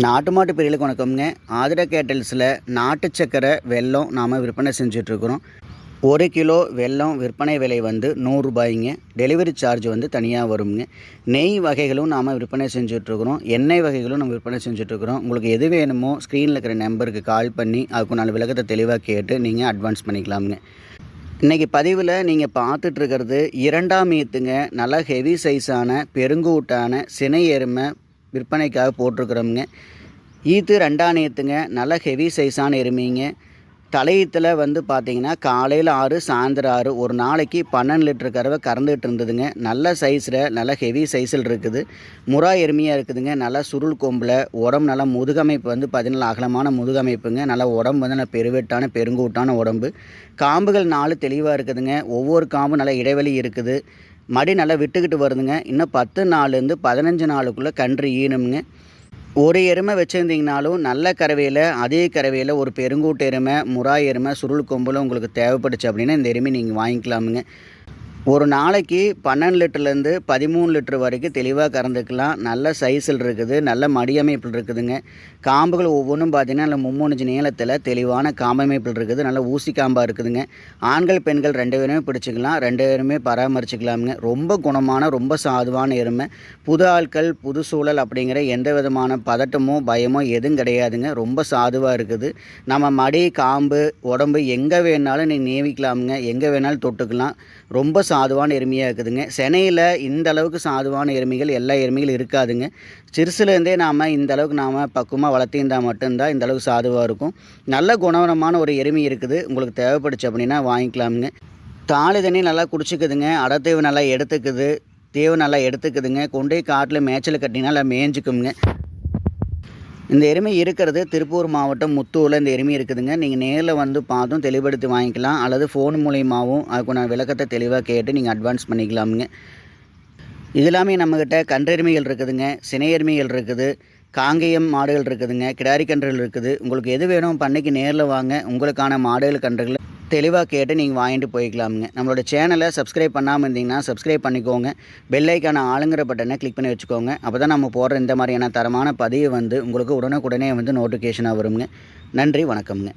நாட்டு மாட்டு பிரிவுகளுக்கு வணக்கம்ங்க. ஆதிரா கேட்டல்ஸில் நாட்டு சக்கரை வெல்லம் நாம் விற்பனை செஞ்சிட்ருக்குறோம். ஒரு கிலோ வெல்லம் விற்பனை விலை வந்து நூறுரூபாய்ங்க டெலிவரி சார்ஜ் வந்து தனியாக வருங்க நெய் வகைகளும் நாம் விற்பனை செஞ்சுட்ருக்குறோம். எண்ணெய் வகைகளும் நம்ம விற்பனை செஞ்சுட்ருக்குறோம். உங்களுக்கு எது வேணுமோ ஸ்க்ரீனில் இருக்கிற நம்பருக்கு கால் பண்ணி அதுக்கு நாலு விளக்கத்தை தெளிவாக கேட்டு நீங்கள் அட்வான்ஸ் பண்ணிக்கலாமுங்க. இன்றைக்கி பதிவில் நீங்கள் பார்த்துட்ருக்கிறது இரண்டாம் ஈத்துங்க. நல்லா ஹெவி சைஸான பெருங்கூட்டான சினை எருமை விற்பனைக்காக போட்டிருக்கிறோமுங்க. ஈத்து ரெண்டாணையத்துங்க. நல்ல ஹெவி சைஸான எருமைங்க. தலையீத்தில் வந்து பார்த்தீங்கன்னா காலையில் ஆறு சாயந்தரம் ஆறு ஒரு நாளைக்கு பன்னெண்டு லிட்டர் கறவை கறந்துகிட்டு இருந்ததுங்க. நல்ல சைஸில் நல்ல ஹெவி சைஸில் இருக்குது. முறா எருமையாக இருக்குதுங்க. நல்லா சுருள் கொம்பில் உடம்பு நல்லா முதுகமைப்பு வந்து பார்த்தீங்கன்னா அகலமான முதுகமைப்புங்க. நல்லா உடம்பு வந்து நல்லா பெருவெட்டான பெருங்கூட்டான உடம்பு. காம்புகள் நாலு தெளிவாக இருக்குதுங்க. ஒவ்வொரு காம்பும் நல்லா இடைவெளி இருக்குது. மடி நல்லா விட்டுக்கிட்டு வருதுங்க. இன்னும் பத்து நாள்லேருந்து பதினஞ்சு நாளுக்குள்ளே கன்று ஈனுங்க ஒரு எருமை வச்சுருந்தீங்கனாலும் நல்ல கறவையில் அதே கறவையில் ஒரு பெருங்கூட்டு எருமை முறா எருமை சுருள் கொம்பில் உங்களுக்கு தேவைப்பட்டுச்சு அப்படின்னா இந்த எருமை நீங்கள் வாங்கிக்கலாமுங்க. ஒரு நாளைக்கு பன்னெண்டு லிட்டர்லேருந்து பதிமூணு லிட்டர் வரைக்கும் தெளிவாக கறந்துக்கலாம். நல்ல சைஸில் இருக்குது நல்ல மடியமைப்பில் இருக்குதுங்க. காம்புகள் ஒவ்வொன்றும் பார்த்திங்கன்னா நல்ல மும்மூணு நீளத்தில் தெளிவான காம்பமைப்பில் இருக்குது. நல்ல ஊசி காம்பாக இருக்குதுங்க. ஆண்கள் பெண்கள் ரெண்டு பேருமே பிடிச்சிக்கலாம் ரெண்டு பேருமே பராமரிச்சுக்கலாமுங்க. ரொம்ப குணமான ரொம்ப சாதுவான எருமை. புது ஆட்கள் புது சூழல் அப்படிங்கிற எந்த விதமான பதட்டமோ பயமோ எதுவும் கிடையாதுங்க. ரொம்ப சாதுவாக இருக்குது. நம்ம மடி காம்பு உடம்பு எங்கே வேணாலும் நீங்கள் நேவிக்கலாமுங்க. எங்கே வேணாலும் தொட்டுக்கலாம். ரொம்ப சாதுவான எருமையாக இருக்குதுங்க. சென்னையில் இந்த அளவுக்கு சாதுவான எருமைகள் எல்லா எருமைகளும் இருக்காதுங்க. சிறுசுலேருந்தே நாம் இந்த அளவுக்கு நாம் பக்குவமாக வளர்த்திருந்தால் மட்டும்தான் இந்த அளவுக்கு சாதுவாக இருக்கும். நல்ல குணவனமான ஒரு எருமை இருக்குது. உங்களுக்கு தேவைப்படுச்சு அப்படின்னா வாங்கிக்கலாமுங்க. தாலி தண்ணி நல்லா குடிச்சிக்குதுங்க. அடத்தேவு நல்லா எடுத்துக்குது. தேவு நல்லா எடுத்துக்குதுங்க. கொண்டே காட்டில் மேய்ச்சல் கட்டினா நல்லா மேய்ஞ்சிக்குங்க இந்த எருமை இருக்கிறது திருப்பூர் மாவட்டம் முத்தூரில் இந்த எருமை இருக்குதுங்க. நீங்கள் நேரில் வந்து பார்த்தும் தெளிவுபடுத்தி வாங்கிக்கலாம். அல்லது ஃபோன் மூலியமாகவும் அதுக்குண்டான விளக்கத்தை தெளிவாக கேட்டு நீங்கள் அட்வான்ஸ் பண்ணிக்கலாமுங்க. இது எல்லாமே நம்மக்கிட்ட கன்றெருமைகள் இருக்குதுங்க. சினை எருமைகள் இருக்குது. காங்கேயம் மாடுகள் இருக்குதுங்க. கிடாரி கன்றுகள் இருக்குது. உங்களுக்கு எது வேணும் பண்ணைக்கு நேரில் வாங்க. உங்களுக்கான மாடுகள் கன்றுகள் தெளிவாக கேட்டு நீங்கள் வாங்கிட்டு போய்க்கலாமுங்க. நம்மளோட சேனலை சப்ஸ்கிரைப் பண்ணாமல் இருந்தீங்கன்னா சப்ஸ்கிரைப் பண்ணிக்கோங்க. பெல்லைக்கான ஆளுங்கிற பட்டனை கிளிக் பண்ணி வச்சுக்கோங்க. அப்போ தான் நம்ம போடுற இந்த மாதிரியான தரமான பதிவு வந்து உங்களுக்கு உடனுக்குடனே வந்து நோட்டிஃபிகேஷனாக வருங்க. நன்றி வணக்கம்ங்க.